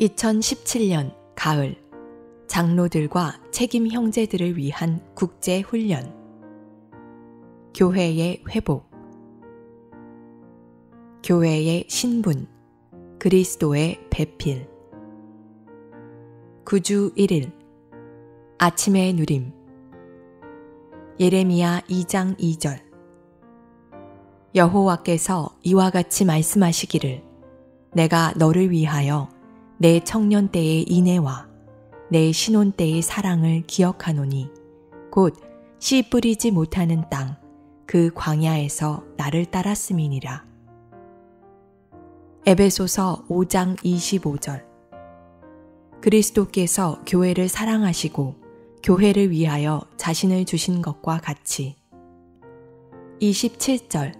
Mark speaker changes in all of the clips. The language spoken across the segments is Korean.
Speaker 1: 2017년 가을. 장로들과 책임 형제들을 위한 국제 훈련. 교회의 회복. 교회의 신분. 그리스도의 배필. 구주 1일. 아침의 누림. 예레미야 2장 2절. 여호와께서 이와 같이 말씀하시기를 내가 너를 위하여 내 청년 때의 인애와 내 신혼 때의 사랑을 기억하노니 곧 씨 뿌리지 못하는 땅 그 광야에서 나를 따랐음이니라. 에베소서 5장 25절. 그리스도께서 교회를 사랑하시고 교회를 위하여 자신을 주신 것과 같이. 27절.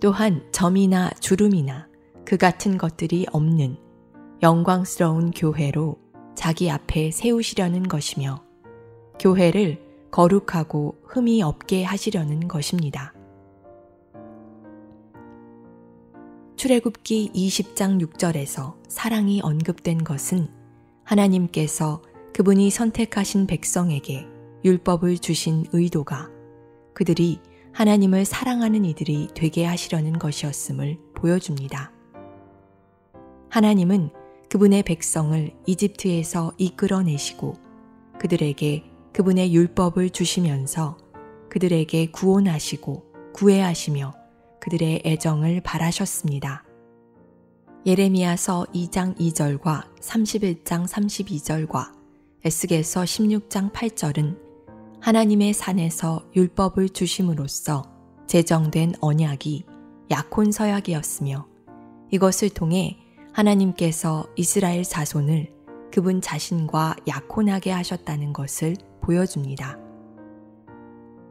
Speaker 1: 또한 점이나 주름이나 그 같은 것들이 없는 영광스러운 교회로 자기 앞에 세우시려는 것이며 교회를 거룩하고 흠이 없게 하시려는 것입니다. 출애굽기 20장 6절에서 사랑이 언급된 것은 하나님께서 그분이 선택하신 백성에게 율법을 주신 의도가 그들이 하나님을 사랑하는 이들이 되게 하시려는 것이었음을 보여줍니다. 하나님은 그분의 백성을 이집트에서 이끌어내시고 그들에게 그분의 율법을 주시면서 그들에게 구원하시고 구애하시며 그들의 애정을 바라셨습니다. 예레미야서 2장 2절과 31장 32절과 에스겔서 16장 8절은 하나님의 산에서 율법을 주심으로써 제정된 언약이 약혼 서약이었으며 이것을 통해 하나님께서 이스라엘 자손을 그분 자신과 약혼하게 하셨다는 것을 보여줍니다.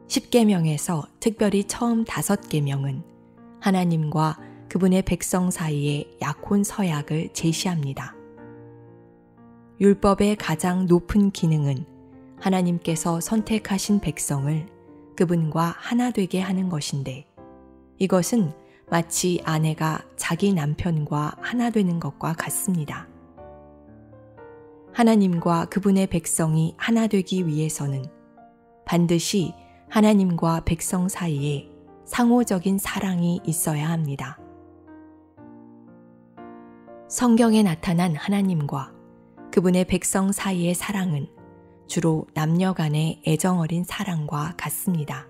Speaker 1: 10계명에서 특별히 처음 5계명은 하나님과 그분의 백성 사이의 약혼 서약을 제시합니다. 율법의 가장 높은 기능은 하나님께서 선택하신 백성을 그분과 하나 되게 하는 것인데 이것은 마치 아내가 자기 남편과 하나 되는 것과 같습니다. 하나님과 그분의 백성이 하나 되기 위해서는 반드시 하나님과 백성 사이에 상호적인 사랑이 있어야 합니다. 성경에 나타난 하나님과 그분의 백성 사이의 사랑은 주로 남녀 간의 애정 어린 사랑과 같습니다.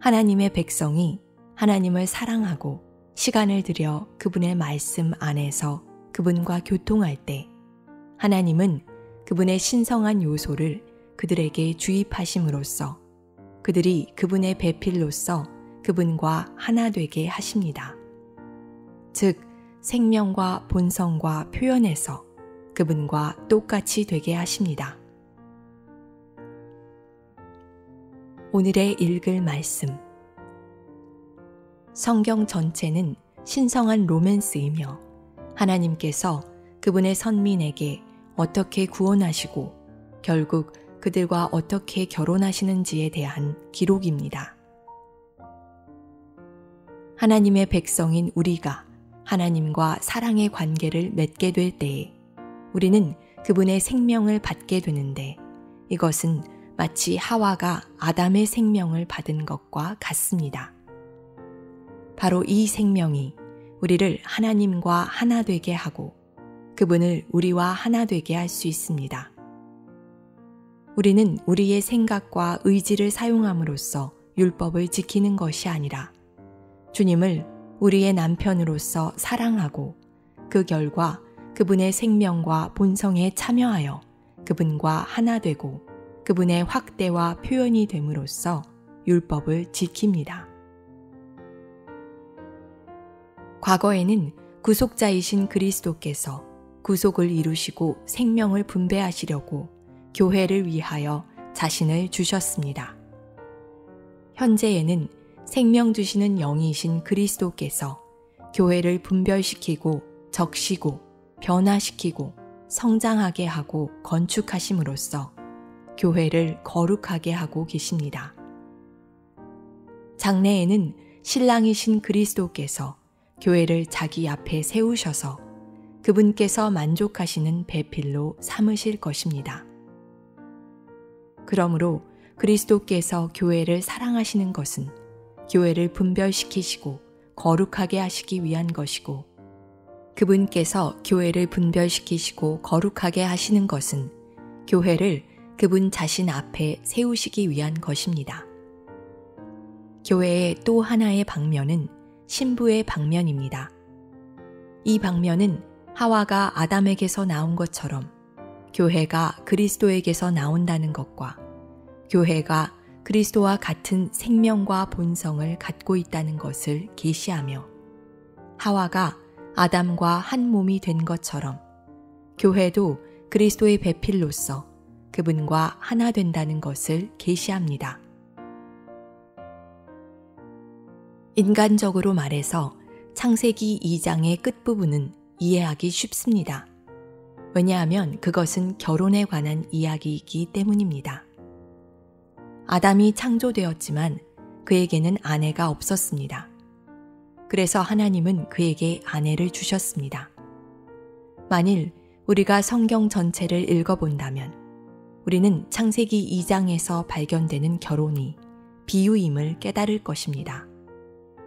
Speaker 1: 하나님의 백성이 하나님을 사랑하고 시간을 들여 그분의 말씀 안에서 그분과 교통할 때 하나님은 그분의 신성한 요소를 그들에게 주입하심으로써 그들이 그분의 배필로서 그분과 하나 되게 하십니다. 즉, 생명과 본성과 표현에서 그분과 똑같이 되게 하십니다. 오늘의 읽을 말씀. 성경 전체는 신성한 로맨스이며 하나님께서 그분의 선민에게 어떻게 구원하시고 결국 그들과 어떻게 결혼하시는지에 대한 기록입니다. 하나님의 백성인 우리가 하나님과 사랑의 관계를 맺게 될 때에 우리는 그분의 생명을 받게 되는데 이것은 마치 하와가 아담의 생명을 받은 것과 같습니다. 바로 이 생명이 우리를 하나님과 하나 되게 하고 그분을 우리와 하나 되게 할 수 있습니다. 우리는 우리의 생각과 의지를 사용함으로써 율법을 지키는 것이 아니라 주님을 우리의 남편으로서 사랑하고 그 결과 그분의 생명과 본성에 참여하여 그분과 하나 되고 그분의 확대와 표현이 됨으로써 율법을 지킵니다. 과거에는 구속자이신 그리스도께서 구속을 이루시고 생명을 분배하시려고 교회를 위하여 자신을 주셨습니다. 현재에는 생명 주시는 영이신 그리스도께서 교회를 분별시키고 적시고 변화시키고 성장하게 하고 건축하심으로써 교회를 거룩하게 하고 계십니다. 장래에는 신랑이신 그리스도께서 교회를 자기 앞에 세우셔서 그분께서 만족하시는 배필로 삼으실 것입니다. 그러므로 그리스도께서 교회를 사랑하시는 것은 교회를 분별시키시고 거룩하게 하시기 위한 것이고 그분께서 교회를 분별시키시고 거룩하게 하시는 것은 교회를 그분 자신 앞에 세우시기 위한 것입니다. 교회의 또 하나의 방면은 신부의 방면입니다. 이 방면은 하와가 아담에게서 나온 것처럼 교회가 그리스도에게서 나온다는 것과 교회가 그리스도와 같은 생명과 본성을 갖고 있다는 것을 계시하며 하와가 아담과 한 몸이 된 것처럼 교회도 그리스도의 배필로서 그분과 하나 된다는 것을 계시합니다. 인간적으로 말해서 창세기 2장의 끝부분은 이해하기 쉽습니다. 왜냐하면 그것은 결혼에 관한 이야기이기 때문입니다. 아담이 창조되었지만 그에게는 아내가 없었습니다. 그래서 하나님은 그에게 아내를 주셨습니다. 만일 우리가 성경 전체를 읽어본다면 우리는 창세기 2장에서 발견되는 결혼이 비유임을 깨달을 것입니다.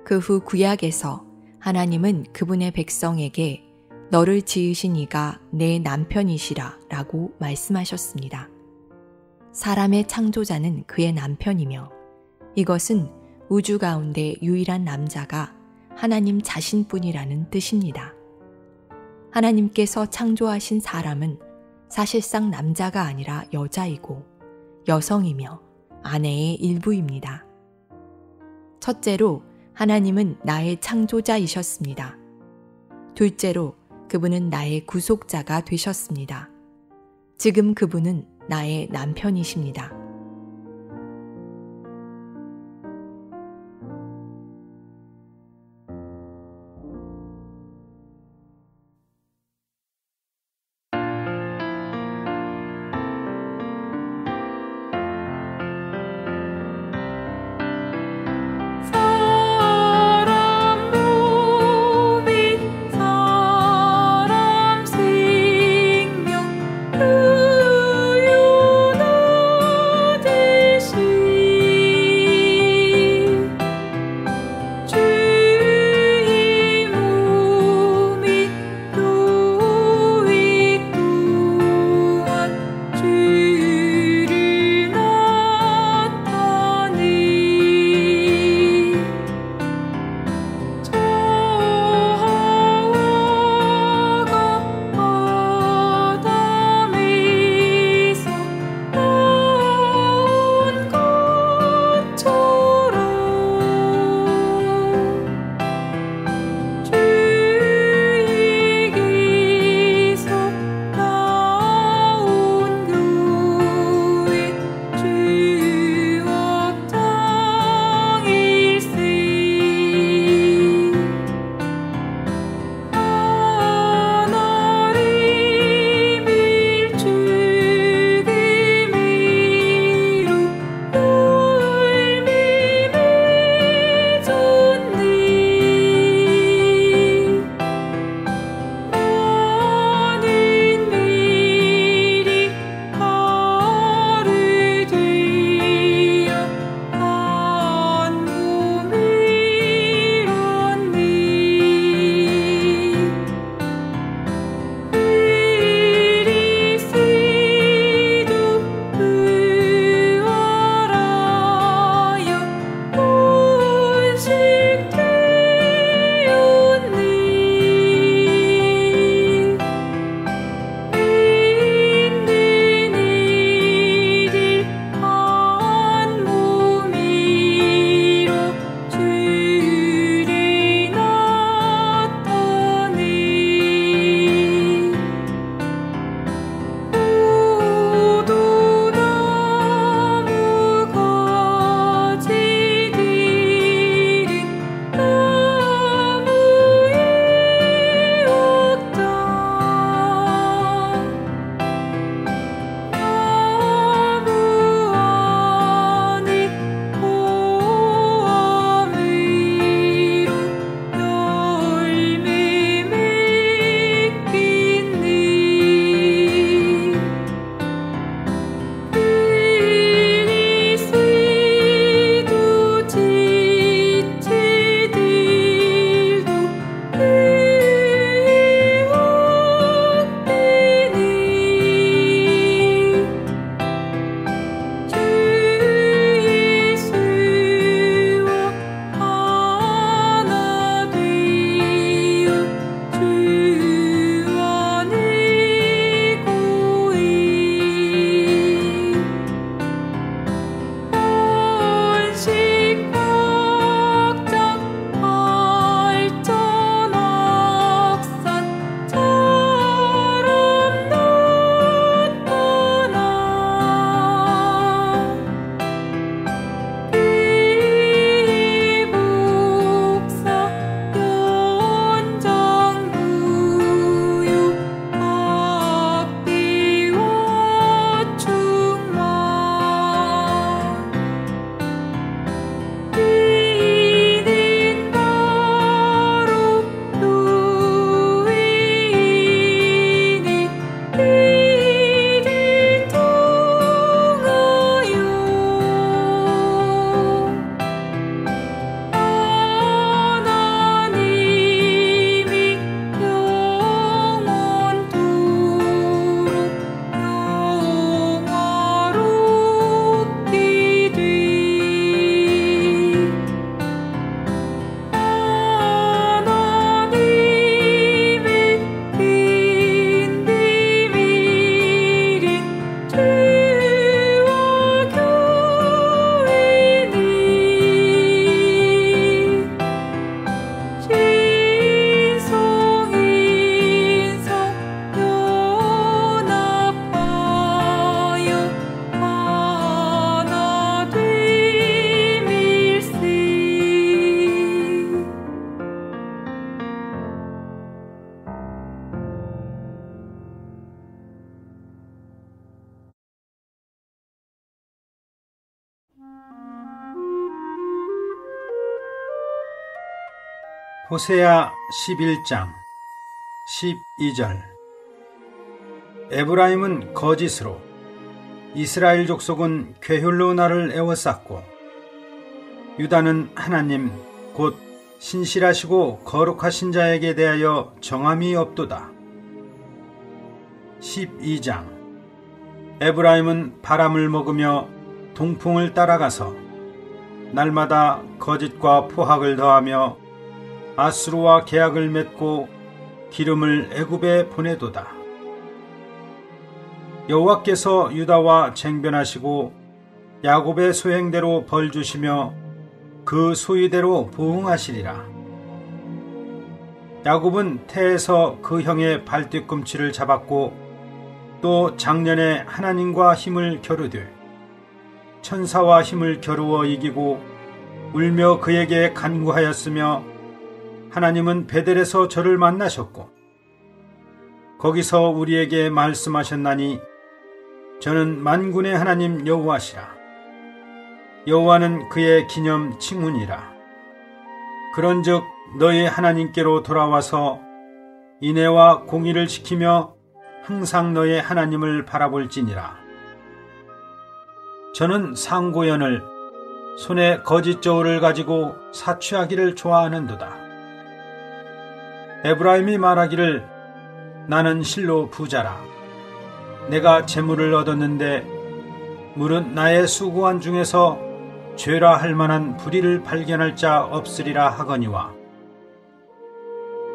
Speaker 1: 그 후 구약에서 하나님은 그분의 백성에게 너를 지으신 이가 내 남편이시라 라고 말씀하셨습니다. 사람의 창조자는 그의 남편이며 이것은 우주 가운데 유일한 남자가 하나님 자신뿐이라는 뜻입니다. 하나님께서 창조하신 사람은 사실상 남자가 아니라 여자이고 여성이며 아내의 일부입니다. 첫째로 하나님은 나의 창조자이셨습니다. 둘째로 그분은 나의 구속자가 되셨습니다. 지금 그분은 나의 남편이십니다.
Speaker 2: 호세아 11장 12절 에브라임은 거짓으로 이스라엘 족속은 괴혈로 나를 애워쌌고 유다는 하나님 곧 신실하시고 거룩하신 자에게 대하여 정함이 없도다. 12장 에브라임은 바람을 먹으며 동풍을 따라가서 날마다 거짓과 포학을 더하며 아스루와 계약을 맺고 기름을 애굽에 보내도다. 여호와께서 유다와 쟁변하시고 야곱의 소행대로 벌 주시며 그 소위대로 보응하시리라. 야곱은 태에서 그 형의 발뒤꿈치를 잡았고 또 작년에 하나님과 힘을 겨루되 천사와 힘을 겨루어 이기고 울며 그에게 간구하였으며 하나님은 베델에서 저를 만나셨고 거기서 우리에게 말씀하셨나니 저는 만군의 하나님 여호와시라. 여호와는 그의 기념 칭훈이라. 그런즉 너희 하나님께로 돌아와서 인애와 공의를 지키며 항상 너의 하나님을 바라볼지니라. 저는 상고연을 손에 거짓 저울을 가지고 사취하기를 좋아하는도다 에브라임이 말하기를 나는 실로 부자라. 내가 재물을 얻었는데 물은 나의 수고한 중에서 죄라 할 만한 불의를 발견할 자 없으리라 하거니와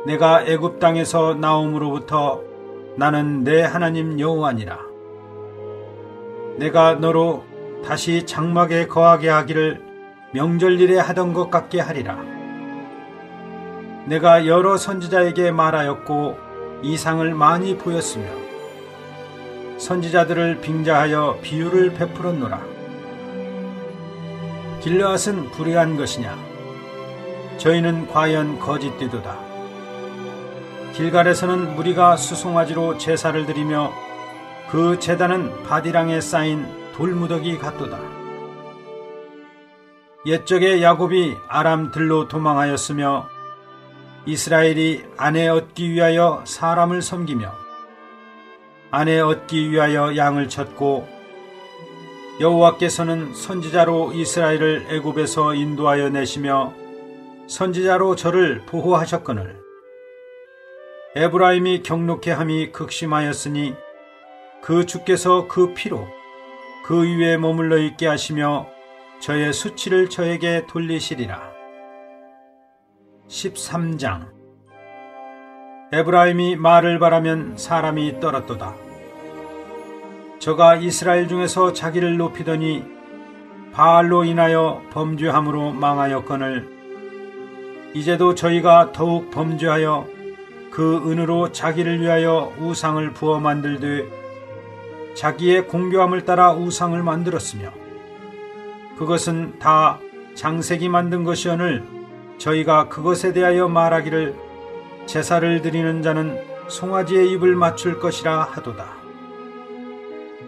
Speaker 2: 내가 애굽 땅에서 나옴으로부터 나는 내 하나님 여호와니라 내가 너로 다시 장막에 거하게 하기를 명절일에 하던 것 같게 하리라 내가 여러 선지자에게 말하였고 이상을 많이 보였으며 선지자들을 빙자하여 비유를 베풀었노라. 길르앗은 불의한 것이냐? 저희는 과연 거짓되도다. 길갈에서는 무리가 수송아지로 제사를 드리며 그 제단은 바디랑에 쌓인 돌무더기 같도다. 옛적에 야곱이 아람 들로 도망하였으며 이스라엘이 아내 얻기 위하여 사람을 섬기며 아내 얻기 위하여 양을 쳤고 여호와께서는 선지자로 이스라엘을 애굽에서 인도하여 내시며 선지자로 저를 보호하셨거늘 에브라임이 경록해 함이 극심하였으니 그 주께서 그 피로 그 위에 머물러 있게 하시며 저의 수치를 저에게 돌리시리라. 13장 에브라임이 말을 바라면 사람이 떨었도다. 저가 이스라엘 중에서 자기를 높이더니 바알로 인하여 범죄함으로 망하였거늘 이제도 저희가 더욱 범죄하여 그 은으로 자기를 위하여 우상을 부어 만들되 자기의 공교함을 따라 우상을 만들었으며 그것은 다 장색이 만든 것이오늘 저희가 그것에 대하여 말하기를 제사를 드리는 자는 송아지의 입을 맞출 것이라 하도다.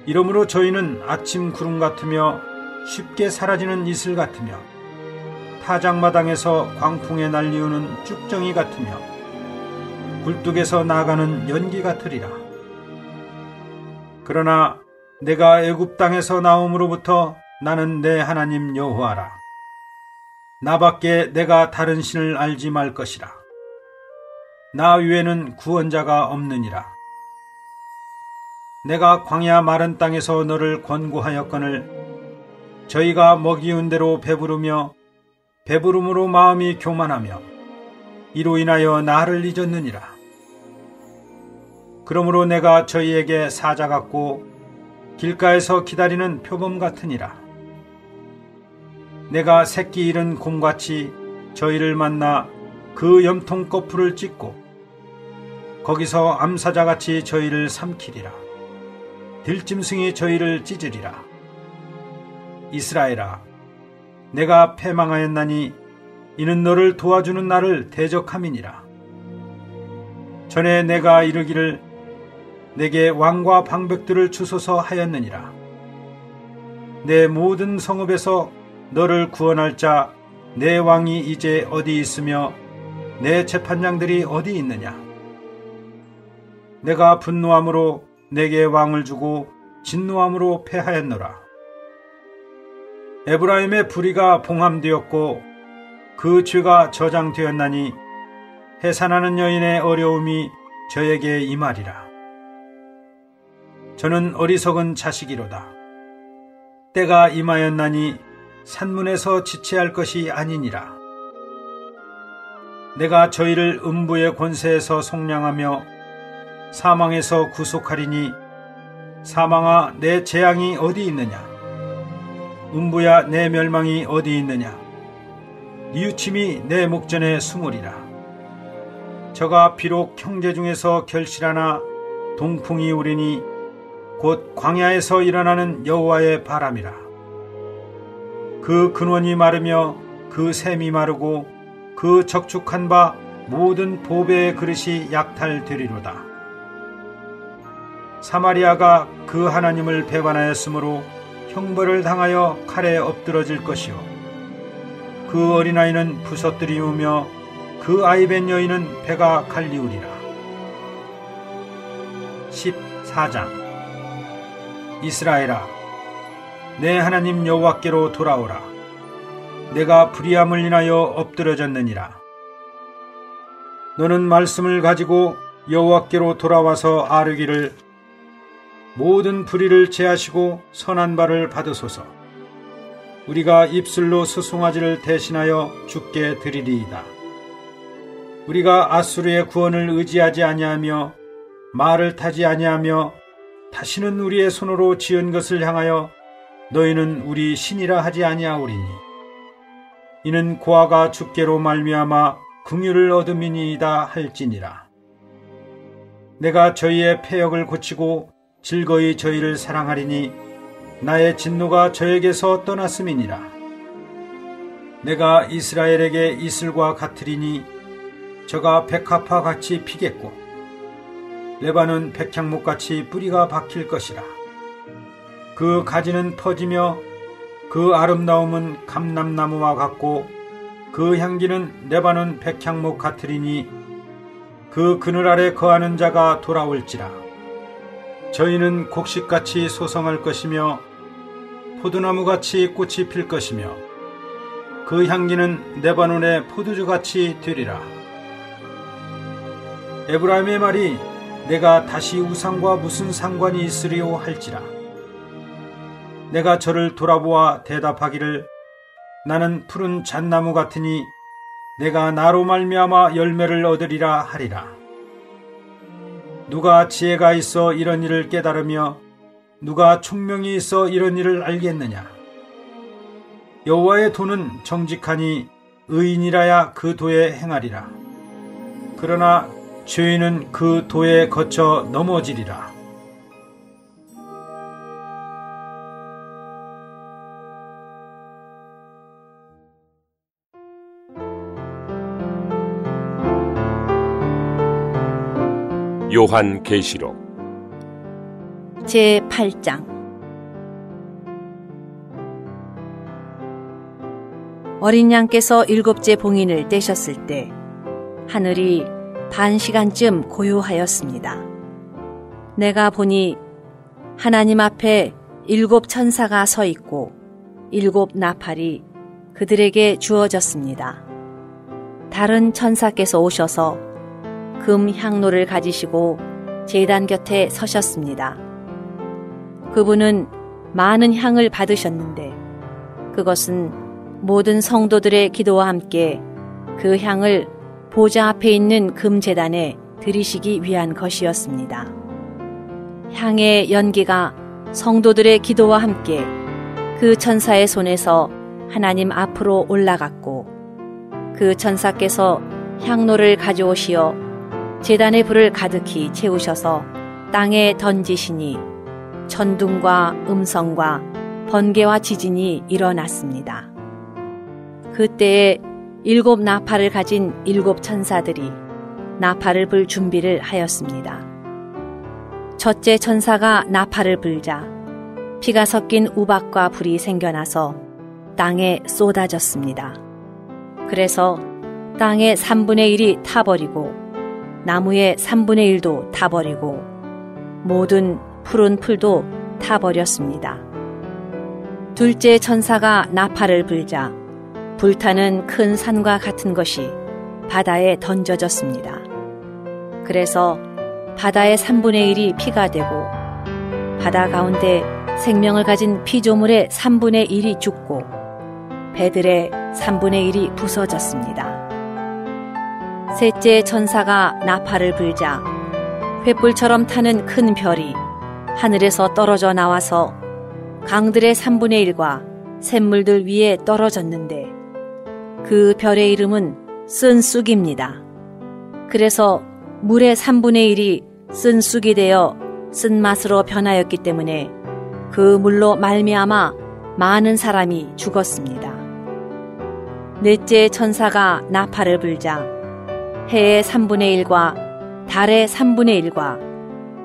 Speaker 2: 이러므로 저희는 아침 구름 같으며 쉽게 사라지는 이슬 같으며 타작마당에서 광풍에 날리우는 쭉정이 같으며 굴뚝에서 나가는 연기 같으리라. 그러나 내가 애굽 땅에서 나옴으로부터 나는 내 하나님 여호와라. 나밖에 내가 다른 신을 알지 말 것이라. 나 위에는 구원자가 없느니라. 내가 광야 마른 땅에서 너를 권고하였거늘 저희가 먹이운 대로 배부르며 배부름으로 마음이 교만하며 이로 인하여 나를 잊었느니라. 그러므로 내가 저희에게 사자 같고 길가에서 기다리는 표범 같으니라. 내가 새끼 잃은 곰같이 저희를 만나 그 염통 거풀을 찢고 거기서 암사자같이 저희를 삼키리라. 들짐승이 저희를 찢으리라. 이스라엘아, 내가 패망하였나니 이는 너를 도와주는 나를 대적함이니라. 전에 내가 이르기를 내게 왕과 방백들을 주소서 하였느니라. 내 모든 성읍에서 너를 구원할 자 내 왕이 이제 어디 있으며 내 재판장들이 어디 있느냐? 내가 분노함으로 내게 왕을 주고 진노함으로 패하였노라. 에브라임의 불의가 봉함되었고 그 죄가 저장되었나니 해산하는 여인의 어려움이 저에게 임하리라. 저는 어리석은 자식이로다. 때가 임하였나니 산문에서 지체할 것이 아니니라. 내가 저희를 음부의 권세에서 속량하며 사망에서 구속하리니 사망아 내 재앙이 어디 있느냐? 음부야 내 멸망이 어디 있느냐? 뉘우침이 내 목전에 숨으리라. 저가 비록 형제 중에서 결실하나 동풍이 우리니 곧 광야에서 일어나는 여호와의 바람이라. 그 근원이 마르며 그 샘이 마르고 그 적축한 바 모든 보배의 그릇이 약탈되리로다. 사마리아가 그 하나님을 배반하였으므로 형벌을 당하여 칼에 엎드러질 것이요. 그 어린아이는 부서뜨리우며 그 아이벤 여인은 배가 갈리우리라. 14장 이스라엘아 내 하나님 여호와께로 돌아오라. 내가 불의함을 인하여 엎드려졌느니라. 너는 말씀을 가지고 여호와께로 돌아와서 아르기를 모든 불의를 제하시고 선한 바를 받으소서. 우리가 입술로 수송아지를 대신하여 죽게 드리리이다. 우리가 아수르의 구원을 의지하지 아니하며 말을 타지 아니하며 다시는 우리의 손으로 지은 것을 향하여 너희는 우리 신이라 하지 아니하오리니 이는 고아가 죽게로 말미암아 긍휼을 얻음이니이다 할지니라. 내가 저희의 폐역을 고치고 즐거이 저희를 사랑하리니 나의 진노가 저에게서 떠났음이니라. 내가 이스라엘에게 이슬과 같으리니 저가 백합화 같이 피겠고 레바논 백향목 같이 뿌리가 박힐 것이라. 그 가지는 퍼지며 그 아름다움은 감람나무와 같고 그 향기는 레바논 백향목 같으리니 그 그늘 아래 거하는 자가 돌아올지라. 저희는 곡식같이 소성할 것이며 포도나무같이 꽃이 필 것이며 그 향기는 네바논의 포도주같이 되리라. 에브라임의 말이 내가 다시 우상과 무슨 상관이 있으리요 할지라. 내가 저를 돌아보아 대답하기를 나는 푸른 잣나무 같으니 내가 나로 말미암아 열매를 얻으리라 하리라. 누가 지혜가 있어 이런 일을 깨달으며 누가 총명이 있어 이런 일을 알겠느냐? 여호와의 도는 정직하니 의인이라야 그 도에 행하리라. 그러나 죄인은 그 도에 거쳐 넘어지리라.
Speaker 3: 요한 계시록
Speaker 4: 제 8장 어린 양께서 일곱째 봉인을 떼셨을 때 하늘이 반 시간쯤 고요하였습니다. 내가 보니 하나님 앞에 일곱 천사가 서 있고 일곱 나팔이 그들에게 주어졌습니다. 다른 천사께서 오셔서 금 향로를 가지시고 제단 곁에 서셨습니다. 그분은 많은 향을 받으셨는데 그것은 모든 성도들의 기도와 함께 그 향을 보좌 앞에 있는 금재단에 들이시기 위한 것이었습니다. 향의 연기가 성도들의 기도와 함께 그 천사의 손에서 하나님 앞으로 올라갔고 그 천사께서 향로를 가져오시어 재단의 불을 가득히 채우셔서 땅에 던지시니 천둥과 음성과 번개와 지진이 일어났습니다. 그때에 일곱 나팔을 가진 일곱 천사들이 나팔을 불 준비를 하였습니다. 첫째 천사가 나팔을 불자 피가 섞인 우박과 불이 생겨나서 땅에 쏟아졌습니다. 그래서 땅의 3분의 1이 타버리고 나무의 3분의 1도 타버리고 모든 푸른 풀도 타버렸습니다. 둘째 천사가 나팔을 불자 불타는 큰 산과 같은 것이 바다에 던져졌습니다. 그래서 바다의 3분의 1이 피가 되고 바다 가운데 생명을 가진 피조물의 3분의 1이 죽고 배들의 3분의 1이 부서졌습니다. 셋째 천사가 나팔을 불자 횃불처럼 타는 큰 별이 하늘에서 떨어져 나와서 강들의 3분의 1과 샘물들 위에 떨어졌는데 그 별의 이름은 쓴쑥입니다. 그래서 물의 3분의 1이 쓴쑥이 되어 쓴맛으로 변하였기 때문에 그 물로 말미암아 많은 사람이 죽었습니다. 넷째 천사가 나팔을 불자 해의 3분의 1과 달의 3분의 1과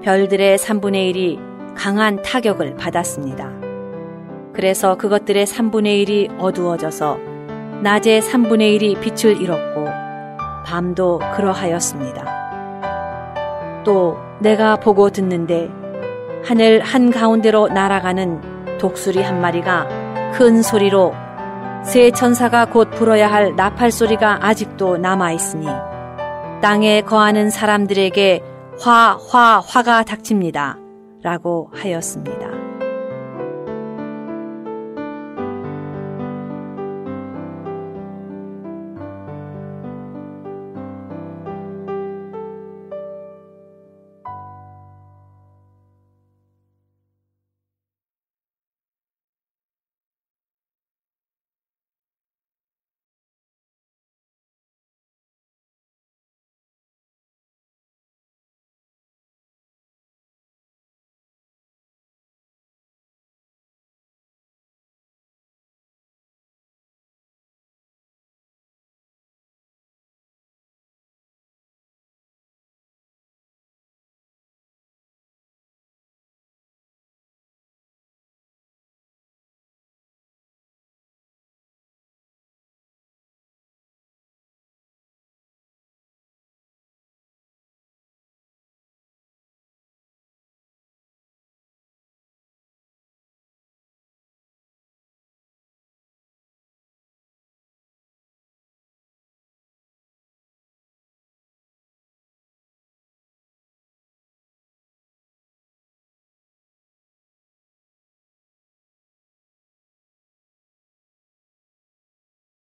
Speaker 4: 별들의 3분의 1이 강한 타격을 받았습니다. 그래서 그것들의 3분의 1이 어두워져서 낮의 3분의 1이 빛을 잃었고 밤도 그러하였습니다. 또 내가 보고 듣는데 하늘 한가운데로 날아가는 독수리 한 마리가 큰 소리로 새 천사가 곧 불어야 할 나팔 소리가 아직도 남아 있으니 땅에 거하는 사람들에게 화, 화, 화가 닥칩니다. 라고 하였습니다.